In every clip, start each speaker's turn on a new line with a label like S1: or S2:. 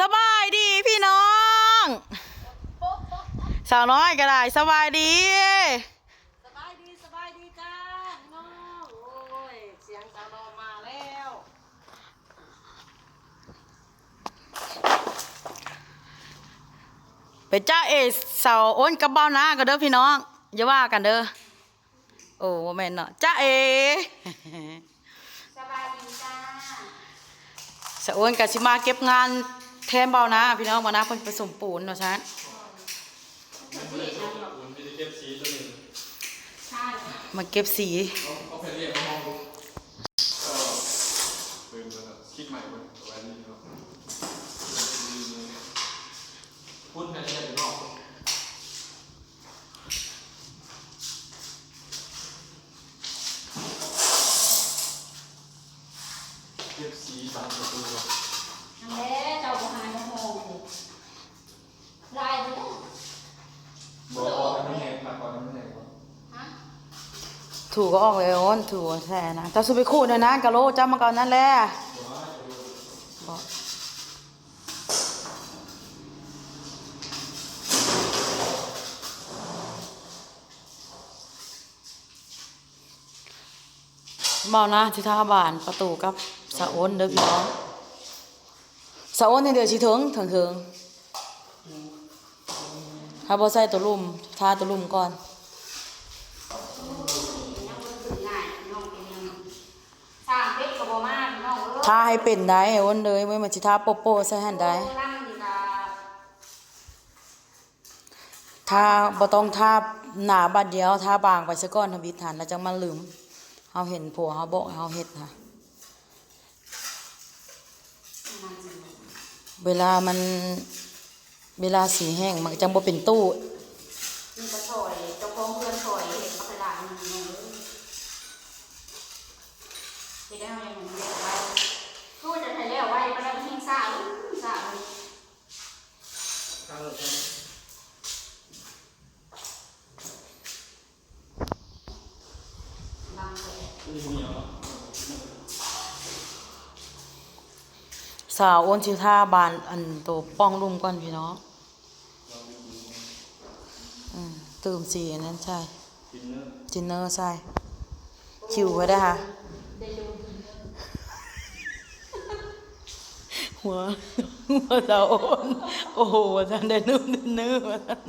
S1: สบายดีพี่น้อง สาวน้อยก็ได้สบายดี
S2: สบายดีสบายดีจ้าน้องโอ้ยเสียงสาวนอมาแล้ว
S1: ไปจ้าเอสาวโอนกับเบ้าหน้ากันเด้อพี่น้องอย่าว่ากันเด้อโอ้บ่แม่นเนาะจ้าเอ
S2: สบายดีจ้า
S1: สาวโอนกับสิมาเก็บงาน แทนเบ้าหน้าพี่น้องเบ้าหน้าเพิ่นผสมปูนเนาะฉัน
S3: มันไม่ได้เก็บสีตัวนี้
S2: ใช่
S1: มาเก็บสี
S3: เขาเขาไปเรียกห้องก็เป็นแบบคิดใหม่ไว้ไว้นี่เนาะพูดในนี้อยู่นอกเก็บสีตามประตู
S2: ทำแล้วเจ้าบุหายโมโหลายเลย
S3: บอกออกไม่แหงหนักกว่าไม่แหงวะ
S2: ฮะ
S1: ถูก็ออกเลยโอนถูแท้นะแต่สุไปคู่เด้อนะกะโลจ้ามาก่อนนั่นแหละบอกเบานะที่ท่าบานประตูกับสะโอนเด้อพี่น้องสะโอนในเดือนสิถึงถึงถึงถ้าบ่ใส่ตัวลุ่มทาตัวลุ่มก่อน
S2: ยังบ่ถึงง่ายน้องเป็นยังสร้างเป็ดกับบ่มา น้องเอ้ย
S1: ทาให้เป็นได้โอนเลยไม่มาสิทาโปโปใส่หันได้
S2: โอ้นั่งนี่ก็
S1: ทาบ่ต้องทาหนาบัดเดียวทาบางไปซะก่อนทำบิดฐานแล้วจังมาลืมเฮาเห็นผัวเฮาบอกเฮาเฮ็ดค่ะ เวลามันเวลาสีแห้งมันจังบ่เป็นตู้
S2: นี่ก็ถอยเจ้าของเพื่อนถอยเห็นเขาไปด่ามันน้องเอ้ยเฮ็ดได้เฮายังบ่ได้ไว้กูจะให้แล้วไว้บ่ได้มันแห้งซ่าอื้อซ่าเลย
S3: ข้างรถใช่ไหม
S2: บางเลย
S3: นี่มีเหรอ
S1: สาวโอนสิท่าบานอันโตป้องลุ่มก่อนพี่น้องอืมเติมสีอันนั้นใช่ จินเนอร์ใช่ คิวไว้ได้ค่ะ หัวหัวสาวโอนโอ้โหท่านได้นุ่มเนื้อว่าซั่น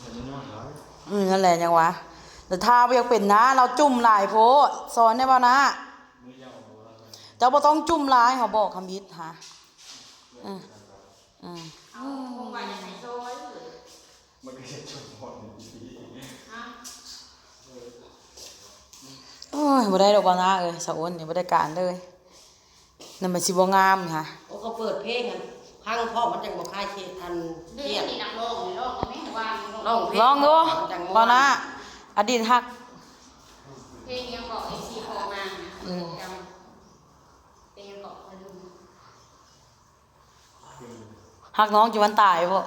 S3: เห็นยังไงเหรอ
S1: อืมนั่นแหละยังวะแต่ถ้าบ่อยากเป็นนะ เราจุ่มหลายโพดสอนได้ป่ะนะ
S3: เราเลย
S1: เจ้าบ่ต้องจุ่มหลายเขาบอกคำบิดฮะอืมอืม
S2: เอาคงว่าจะให้โซ่ไว้เลย
S3: มันก็จะชนหมดดี
S2: ฮะ
S1: โอ้ยบ่ได้ดอกบ่นะเอ้ยสาวโอนนี่บ่ได้การเลยนั่นมันสิบ่งามค่ะ
S4: โอ้เขาเปิดเพลงกันพังพ่อมันจังบอกค่ายเครียดอันเค
S2: เด็
S4: รีย
S2: ก
S4: ด
S2: นี่นักโลกนี่โลกนี่ไม่ว่า
S4: ร้องเพลง
S1: ลองดู
S4: มันจังม่ว
S1: บ่นะอดีตฮัก
S2: เพลงยังบอกไอ้ซีโคมา
S1: อืม
S2: จำเพลงยังบอกมาดู
S1: ฮักน้องจนวันตายพ่อ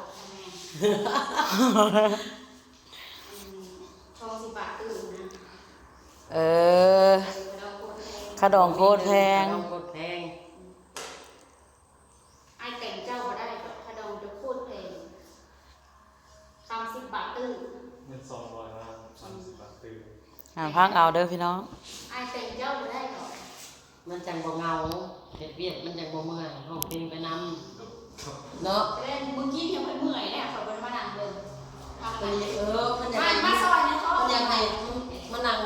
S2: ชองสิบบาทตื่นนะ
S1: เออ
S2: เราโคตรแพง
S1: ขะดองโคตรแพง
S4: ร้องโคตรแพง
S2: ไอ้แต่งเจ้ามาได้ดอกขดองจะโคตรแพงสามสิบบาทตื่น
S3: ๆเงินสองร้อยล้านสามสิบบาทตื่น
S1: อ่าพังเอาเด้อพี่น้อง
S2: ไอ้แต่งเจ้ามาได้ดอก
S4: มันจังบ่เงาเฮ็ดเวียดมันจังบ่เมื่อยร้องเพลงไปนำ เนาะ
S2: จะได้มึงกี้ยังไม่เมื่อยเนี่ยเขาเป็นมานั่งเลยทำ
S4: เอ
S2: อะไร
S4: อเออมันอยาก
S2: มามาซอยนะเขา
S4: มันอยากให้มันนั่ง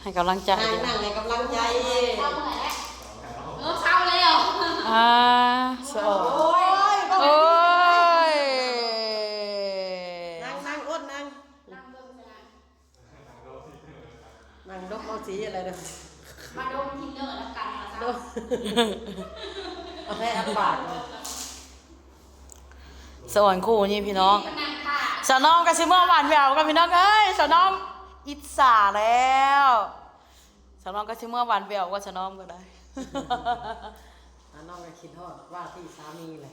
S1: ให้กำลังใจ
S4: นั่งนั่งให้กำลังใจ
S2: เข้าเมื่อยแล้วเออเข้าแล้ว
S1: อ่าสอ
S4: โอ้ย
S1: โอ้ย
S4: นั่งนั่งอดนั่ง
S2: นั่งเบิ่งสนาม
S4: นั่งดกเอาสีอะไรเด้อ
S2: มาดมทินเนอร์แล้วกันมาซะ
S4: ดกเอาให้อันบาท
S1: สอนคู่นี่พี่น้อง
S2: ก็นั่งค่ะ
S1: สาวน้องกับซิเมื่อหวานแหววกับพี่น้องเอ้ยสาวน้องอิจฉาแล้วสาวน้องกับซิเมื่อหวานแหววกับสาวน้องก็ได้
S4: อะน้องก็คิดฮอดว่าที่สามีแหละ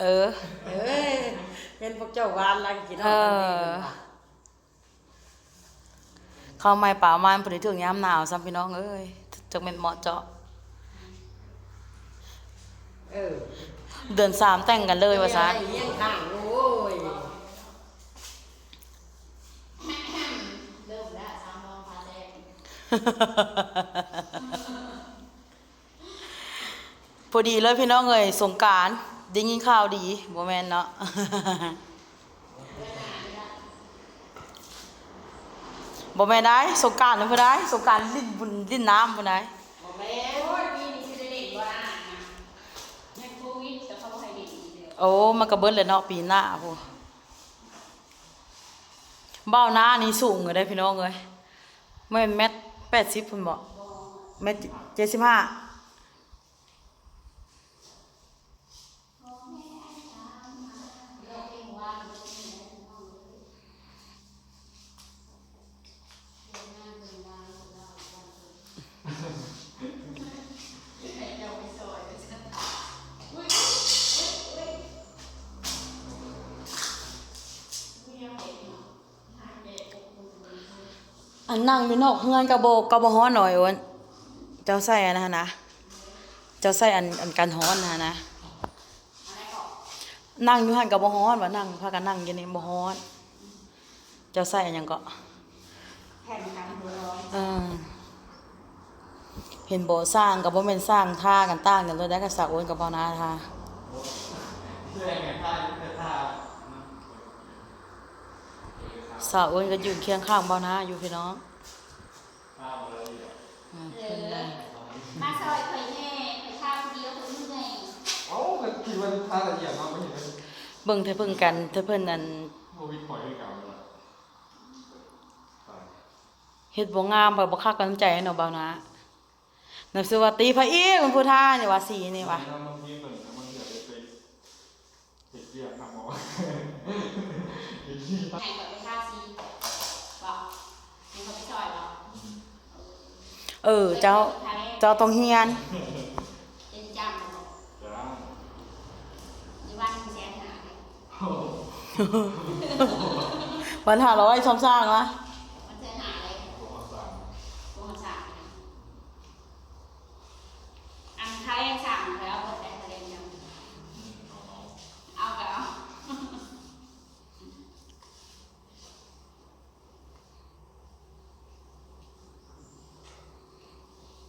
S1: เออ
S4: เอ้ยเห็นพวกเจ้าหวานแล้วก็คิดฮอดกันดีเลยว่ะ
S1: เข้าไม่ป่ามันผลิตถึงยามหนาวซ้ำพี่น้องเอ้ยจะเป็นเหมาะเจาะ
S4: เออ
S1: เดือนสามแต่งกันเลยว่าซะ
S4: เลี้ยงข้างโอ้ย
S2: เริ่มแล้วสามโมงพาแดง
S1: พอดีเลยพี่น้องเอ้ยสงกรารได้ยินข่าวดีบ่แม่นเนาะบ่แม่นได้สงกรารนั่นบ่ได้สงกรารลิ้นบุญลิ้นน้ำบ่ได้
S2: โอ้
S1: มันก็เบิดเลยเนาะปีหน้าพูเบ้าหน้านี่สูงเลยได้พี่น้องเลยไม่นแมตแปดสิบพุ่นบ่แมตเจ็ดสิบห้า นนั่งอยู่นอกเฮือนกระโบกกระโบฮ้อนหน่อยโอนเจ้าใส่อันนะนะ เจ้าใส่อันอันกันฮ้อนนะนะ นั่งอยู่หันกับ่ฮ้อนว่านั่งพากันนั่งอยู่นี่บ่ฮ้อน เจ้าใส่อันยังก็
S2: แข่งกันหัวร้อน
S1: เออเห็นโบสร้างกับบ่แม่นสร้างท่ากันต่างกันเลยได้กับสาวโอนกับบ่นาท่า
S3: เพื่อนไงท่าท่า
S1: สาวโอนก็อยู่เคียงข้างบ่นาอยู่พี่น้อง
S3: ท่าอะไรอะ
S1: อืม
S2: เออมาซอยเคยแน่เคยข้าวเดียวคนเมื่อย
S3: เอ้าก็คิดว่าท่าละเอียดมากไม่เห็นเลย
S1: เบิ่งเธอเพิ่งกันเธอเพิ่นอัน
S3: โควิดปล่อยให้เก่าเลย
S1: เฮ็ดบ่งามไปบ่คักกันำใจให้เนาะบ่าวนะนึกสิว่าตีพระอีกมันผู้ท่านี่ว่าสีนี่ว่า
S3: เออ เจ้า
S1: เจ้าต้องเฮียน
S2: เป็นจำบอก
S3: จ้า
S2: ยี่วันแสนหาเลย
S1: วัน500ซ้ำสร้างวะ
S2: มันแสนหาเลย
S3: ตัวมาสั่ง
S2: ตัวมันสามนะอันไทยสั่งแล้วหมดแต่ทะเลยัง
S3: เอาเอา
S2: เอากับเอา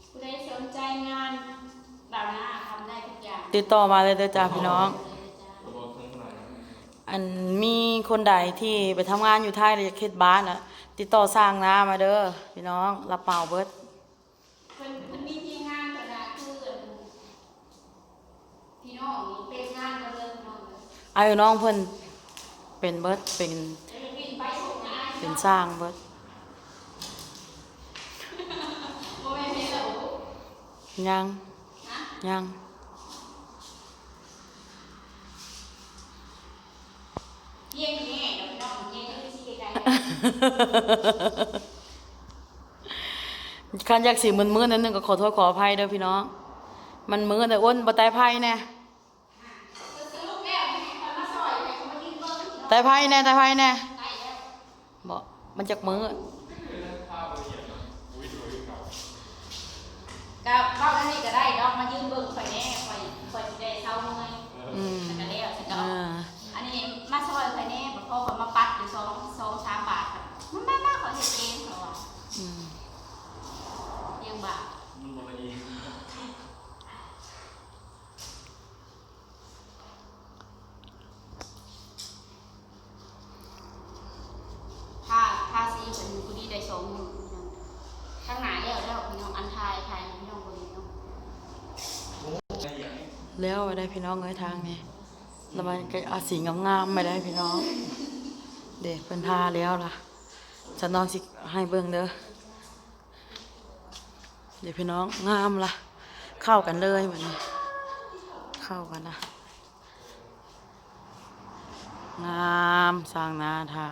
S2: ผู้ใดสนใจงานแบบนั้นทำได้ทุกอย่าง
S1: ติดต่อมาเลยเด้อจ้าพี่น้อง
S3: ตัวบอลทั้งหลาย
S1: อันมีคนใดที่ไปทำงานอยู่ไทยหรืออยากเฮ็ดบ้านน่ะ ติดต่อสร้างนามาเด้อพี่น้องรับเหมาเบิด
S2: เพิ่นเพิ่นมีที่งานกระดาษคือพี่น้องนี่เป็นงานกันเลยพี่น้องเลย
S1: อายุน้องเพิ่นเป็นเบิดเป็น
S2: เดี๋ยวบินไปส่งงาน
S1: เป็นสร้างเบิด
S2: โอ้ยไม่เหรอ
S1: ยัง
S2: ฮะ
S1: ยัง
S2: เยี่ยงแง่เดี๋ยวพี่น้องเยี่ยงก็คือที่ไกล
S1: คันอยากสิมึนๆนิดนึงก็ขอโทษขออภัยเด้อพี่น้อง มันมือแต่อ้นบ่ตายไผแน่
S2: แก้วให้คนมาซอยให้คนมายืนเบิ่งพี่น้อง
S1: ตายไผแน่ตายไผแน่
S2: ไปแล้ว
S1: บ่มันจักมือ
S2: กับเว้าอันนี้ก็ได้ดอกมายืนเบิ่งข่อยแน่ข่อยข่อยสิได้เศร้าเมื่อย
S1: อืม
S2: แล้วก็แล้วสิดอ
S1: อ่าก
S2: อันนี้มาซอยข่อยแน่บ่พอข่อยมาปัดอยู่สองสองสามบาทครับมันมามาขอยเฮ็ดเองเขาว่า
S1: อืม
S2: เลี้ยงบาท
S3: มันบอลอี
S2: ถ้าถ้าซีเป็นผู้ดีได้สองหมื่นพี่น้องข้างหน้าแล้วแล้วพี่น้องอันทายทายพี่น้องคนนี้เนาะ
S3: ละเอียด
S1: แล้วไได้พี่น้องเอ้ยทางนี้แล้วมันก็เอาสีงามๆไปได้พี่น้อง เด็กเพิ่นทาแล้วล่ะจะน้องสิให้เบิ่งเด้อเดี๋ยวพี่น้องงามล่ะ เข้ากันเลยบัดนี้ เข้ากันนะงามสร้างนาทา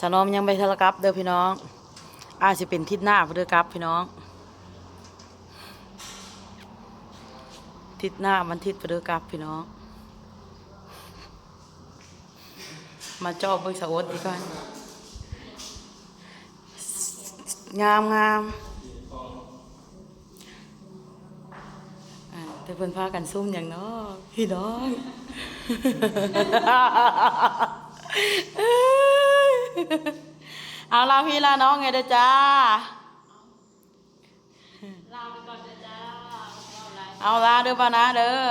S1: สนอมยังไปทะลกับเด้อพี่น้อง อาจสิเป็นทิศหน้าพุ่นเด้อกับพี่น้อง ทิศหน้ามันทิศไปด้อกับพี่น้อง มาจอบเบิ่งสะอดดีกว่อนงามงามแต่เพิ่นพากันซุ่มอย่างนาะพี่น้องเอาลาพี่ลาน้องไงเด้อจ้า
S2: ลาไปก่อนเด้อจ้า เอาไลน์
S1: เอาลาเด้อป้านะเด้อ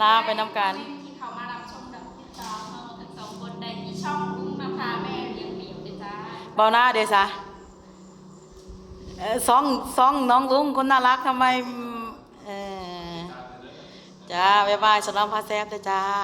S1: ลาไปนำกัน
S2: ที่เขามารับชมดับที่ตามเราทั้งสองคนในที่ช่องลุงนภาแม่เลี้ยงเหมียวเด้อจ้า
S1: เบาหน้าเด้อซะเอ่อสองสองน้องลุงคนน่ารักทำไมเออจ้าบ๊ายบายสำหรับพาแซฟเด้อจ้า